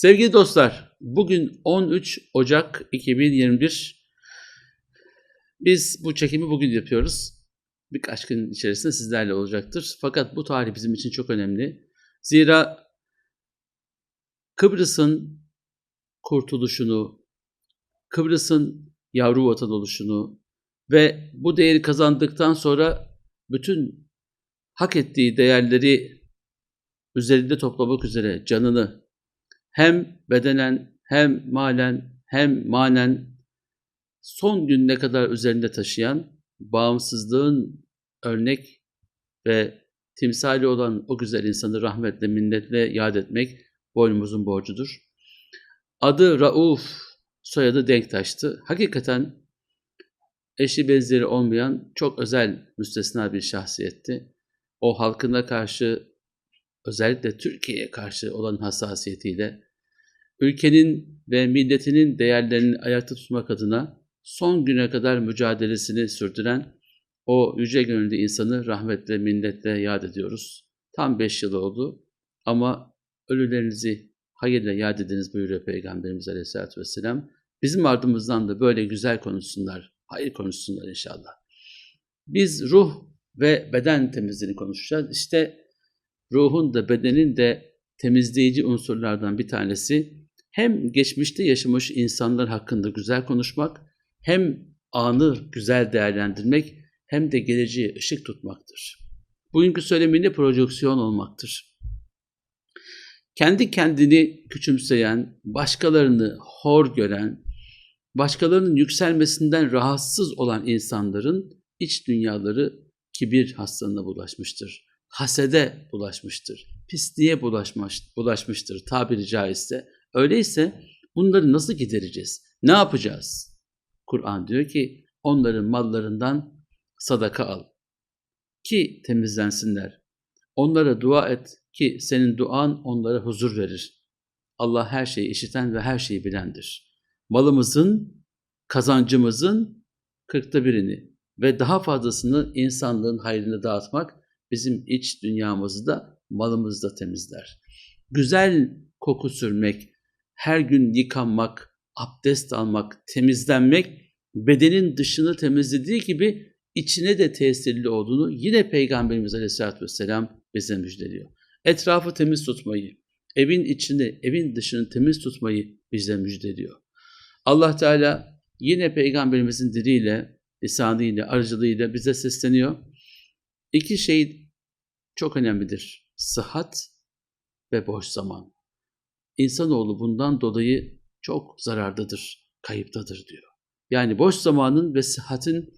Sevgili dostlar, bugün 13 Ocak 2021. Biz bu çekimi bugün yapıyoruz. Birkaç gün içerisinde sizlerle olacaktır. Fakat bu tarih bizim için çok önemli. Zira Kıbrıs'ın kurtuluşunu, Kıbrıs'ın yavru vatan oluşunu ve bu değeri kazandıktan sonra bütün hak ettiği değerleri üzerinde toplamak üzere canını hem bedenen hem malen hem manen son gününe kadar üzerinde taşıyan bağımsızlığın örnek ve timsali olan o güzel insanı rahmetle, minnetle yad etmek boynumuzun borcudur. Adı Rauf, soyadı Denktaş'tı. Hakikaten eşi benzeri olmayan çok özel, müstesna bir şahsiyetti. O halkına karşı, özellikle Türkiye'ye karşı olan hassasiyetiyle, ülkenin ve milletinin değerlerini ayakta tutmak adına son güne kadar mücadelesini sürdüren o yüce gönüllü insanı rahmetle, minnetle yad ediyoruz. Tam beş yıl oldu ama ölülerinizi hayırla yad ediniz buyuruyor Peygamberimiz Aleyhisselatü Vesselam. Bizim ardımızdan da böyle güzel konuşsunlar, hayır konuşsunlar inşallah. Biz ruh ve beden temizliğini konuşacağız. İşte ruhun da bedenin de temizleyici unsurlardan bir tanesi hem geçmişte yaşamış insanlar hakkında güzel konuşmak, hem anı güzel değerlendirmek, hem de geleceğe ışık tutmaktır. Bugünkü söyleminde projeksiyon olmaktır. Kendi kendini küçümseyen, başkalarını hor gören, başkalarının yükselmesinden rahatsız olan insanların iç dünyaları kibir hastalığına bulaşmıştır. Hasede bulaşmıştır. Pisliğe bulaşmış, bulaşmıştır tabiri caizse. Öyleyse bunları nasıl gidereceğiz? Ne yapacağız? Kur'an diyor ki onların mallarından sadaka al ki temizlensinler. Onlara dua et ki senin duan onlara huzur verir. Allah her şeyi işiten ve her şeyi bilendir. Malımızın, kazancımızın kırkta birini ve daha fazlasını insanlığın hayrını dağıtmak bizim iç dünyamızı da malımızı da temizler. Güzel koku sürmek, her gün yıkanmak, abdest almak, temizlenmek bedenin dışını temizlediği gibi içine de tesirli olduğunu yine Peygamberimiz Aleyhisselatü Vesselam bize müjdeliyor. Etrafı temiz tutmayı, evin içini, evin dışını temiz tutmayı bize müjdeliyor. Allah Teala yine Peygamberimizin diliyle, lisanıyla, aracılığıyla bize sesleniyor. İki şey çok önemlidir. Sıhhat ve boş zaman. İnsanoğlu bundan dolayı çok zarardadır, kayıptadır diyor. Yani boş zamanın ve sıhhatin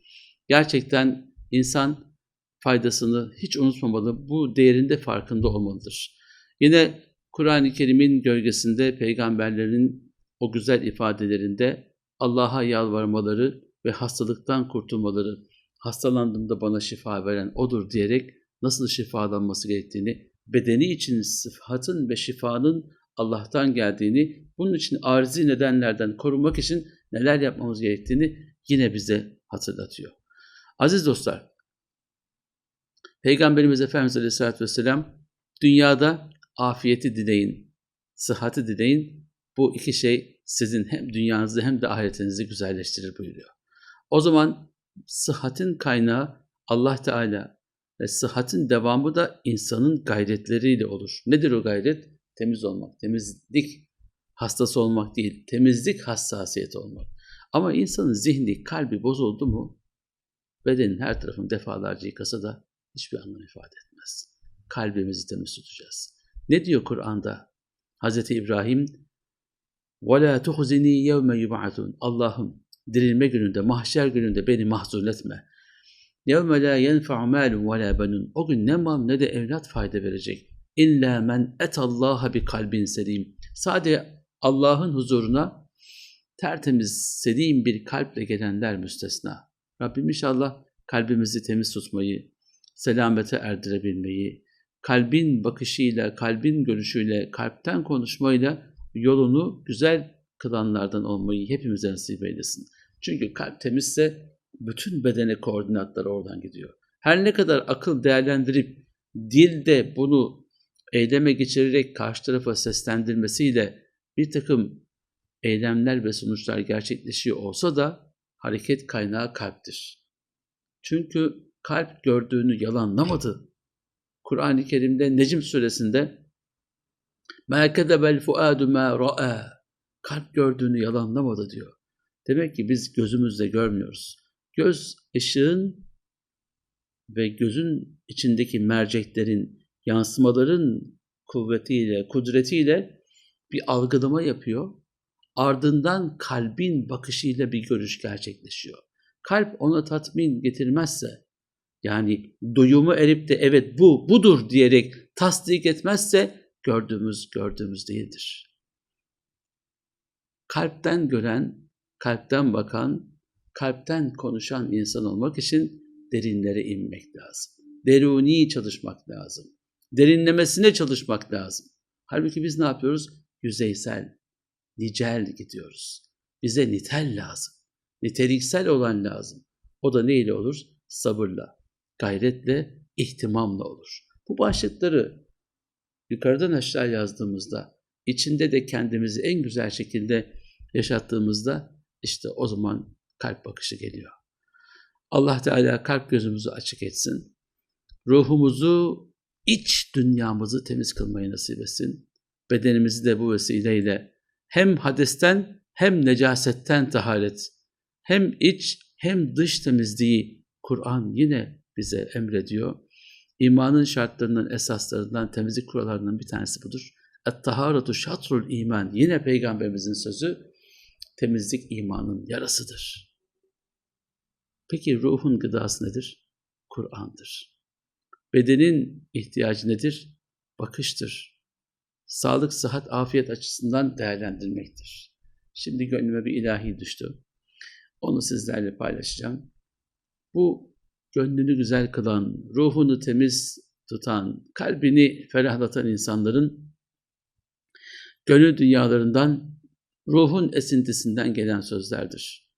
gerçekten insan faydasını hiç unutmamalı, bu değerinde farkında olmalıdır. Yine Kur'an-ı Kerim'in gölgesinde peygamberlerin o güzel ifadelerinde Allah'a yalvarmaları ve hastalıktan kurtulmaları, hastalandığımda bana şifa veren odur diyerek nasıl şifalanması gerektiğini, bedeni için sıhhatın ve şifanın Allah'tan geldiğini, bunun için arzi nedenlerden korunmak için neler yapmamız gerektiğini yine bize hatırlatıyor. Aziz dostlar, Peygamberimiz Efendimiz Aleyhisselatü Vesselam dünyada afiyeti dileyin, sıhhati dileyin. Bu iki şey sizin hem dünyanızı hem de ahiretinizi güzelleştirir buyuruyor. O zaman sıhhatin kaynağı Allah Teala ve sıhhatin devamı da insanın gayretleriyle olur. Nedir o gayret? Temiz olmak, temizlik hastası olmak değil, temizlik hassasiyeti olmak. Ama insanın zihni, kalbi bozuldu mu bedenin her tarafını defalarca yıkasa da hiçbir anlam ifade etmez. Kalbimizi temiz tutacağız. Ne diyor Kur'an'da? Hz. İbrahim وَلَا تُخْزِنِي يَوْمَ يُبْعَثُونَ Allah'ım dirilme gününde, mahşer gününde beni mahzun etme. يَوْمَ لَا يَنْفَعُ مَالٌ وَلَا بَنُونَ O gün ne mal ne de evlat fayda verecek. İlla men etallaha bi kalbin selim. Sadece Allah'ın huzuruna tertemiz, selim bir kalple gelenler müstesna. Rabbim inşallah kalbimizi temiz tutmayı, selamete erdirebilmeyi, kalbin bakışıyla, kalbin görüşüyle, kalpten konuşmayla yolunu güzel kılanlardan olmayı hepimize nasip eylesin. Çünkü kalp temizse bütün bedene koordinatlar oradan gidiyor. Her ne kadar akıl değerlendirip dilde bunu eyleme geçirerek karşı tarafa seslendirmesiyle bir takım eylemler ve sonuçlar gerçekleşiyor olsa da hareket kaynağı kalptir. Çünkü kalp gördüğünü yalanlamadı. Kur'an-ı Kerim'de Necm suresinde مَا كَذَبَ الْفُؤَادُ مَا رَأَى Kalp gördüğünü yalanlamadı diyor. Demek ki biz gözümüzle görmüyoruz. Göz ışığın ve gözün içindeki merceklerin, yansımaların kuvvetiyle, kudretiyle bir algılama yapıyor. Ardından kalbin bakışıyla bir görüş gerçekleşiyor. Kalp ona tatmin getirmezse, yani duyumu erip de evet bu, budur diyerek tasdik etmezse gördüğümüz gördüğümüz değildir. Kalpten gören, kalpten bakan, kalpten konuşan insan olmak için derinlere inmek lazım. Deruni çalışmak lazım. Derinlemesine çalışmak lazım. Halbuki biz ne yapıyoruz? Yüzeysel, nicel gidiyoruz. Bize nitel lazım. Niteliksel olan lazım. O da neyle olur? Sabırla, gayretle, ihtimamla olur. Bu başlıkları yukarıdan aşağı yazdığımızda, içinde de kendimizi en güzel şekilde yaşattığımızda işte o zaman kalp bakışı geliyor. Allah Teala kalp gözümüzü açık etsin. Ruhumuzu, iç dünyamızı temiz kılmayı nasip etsin. Bedenimizi de bu vesileyle hem hadesten hem necasetten taharet, hem iç hem dış temizliği Kur'an yine bize emrediyor. İmanın şartlarının esaslarından, temizlik kurallarından bir tanesi budur. Et-taharatu şatrul iman. Yine peygamberimizin sözü temizlik imanın yarasıdır. Peki ruhun gıdası nedir? Kur'an'dır. Bedenin ihtiyacı nedir? Bakıştır. Sağlık, sıhhat, afiyet açısından değerlendirmektir. Şimdi gönlüme bir ilahi düştü. Onu sizlerle paylaşacağım. Bu gönlünü güzel kılan, ruhunu temiz tutan, kalbini ferahlatan insanların gönül dünyalarından, ruhun esintisinden gelen sözlerdir.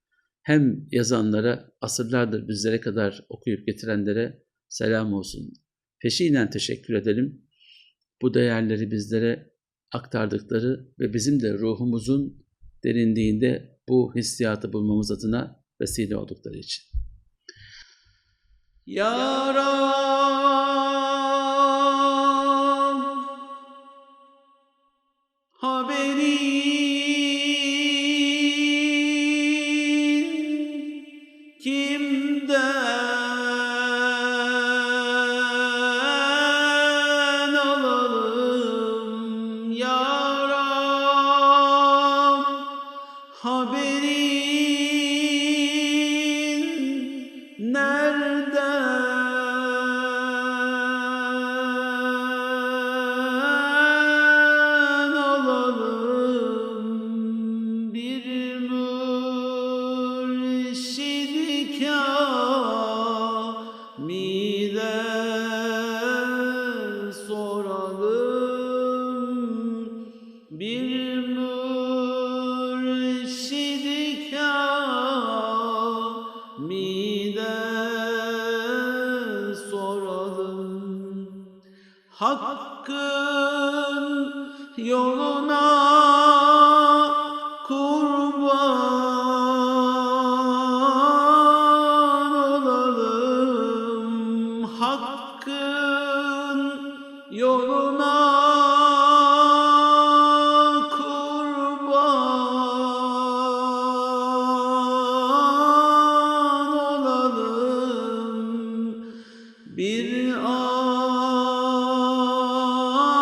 Hem yazanlara, asırlardır bizlere kadar okuyup getirenlere selam olsun. Peşinen teşekkür edelim. Bu değerleri bizlere aktardıkları ve bizim de ruhumuzun derinliğinde bu hissiyatı bulmamız adına vesile oldukları için. Ya Rab 飘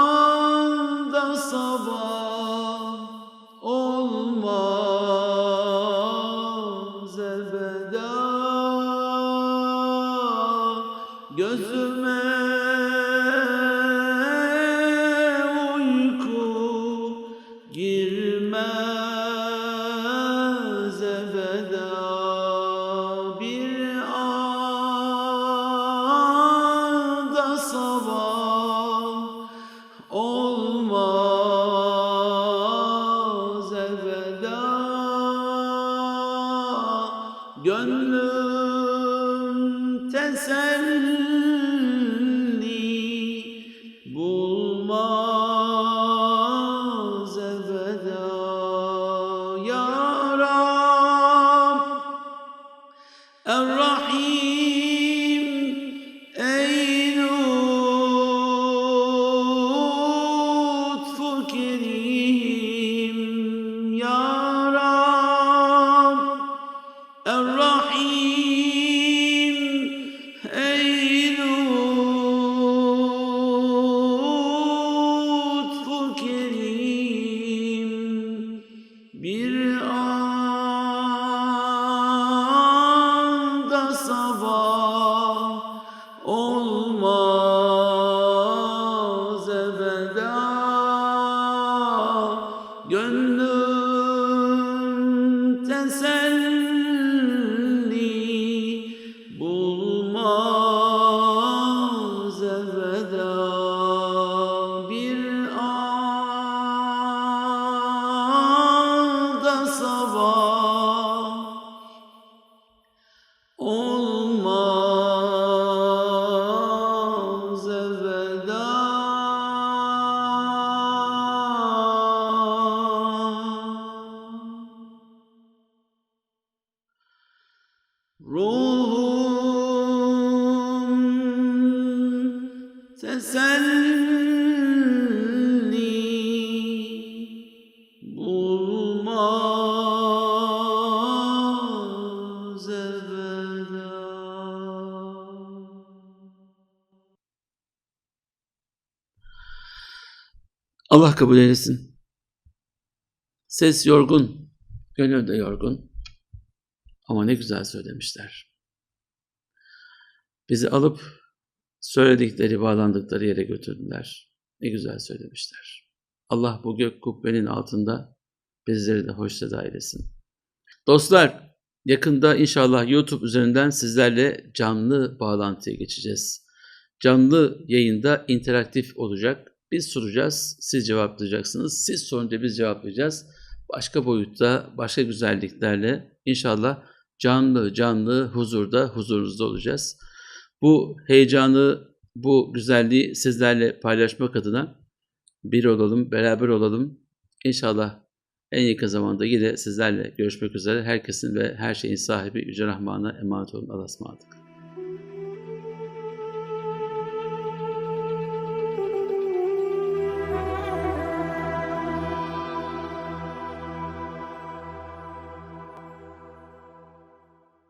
anda sabah olmaz elveda Gözüme uyku girmez ebeda Allah kabul eylesin. Ses yorgun, gönül de yorgun. Ama ne güzel söylemişler. Bizi alıp söyledikleri, bağlandıkları yere götürdüler. Ne güzel söylemişler. Allah bu gök kubbenin altında bizleri de hoşça eylesin. Dostlar, yakında inşallah YouTube üzerinden sizlerle canlı bağlantıya geçeceğiz. Canlı yayında interaktif olacak. Biz soracağız, siz cevaplayacaksınız. Siz sorunca biz cevaplayacağız. Başka boyutta, başka güzelliklerle inşallah canlı canlı huzurda, huzurunuzda olacağız. Bu heyecanı, bu güzelliği sizlerle paylaşmak adına bir olalım, beraber olalım. İnşallah en yakın zamanda yine sizlerle görüşmek üzere. Herkesin ve her şeyin sahibi Yüce Rahman'a emanet olun. Allah'a ısmarladık.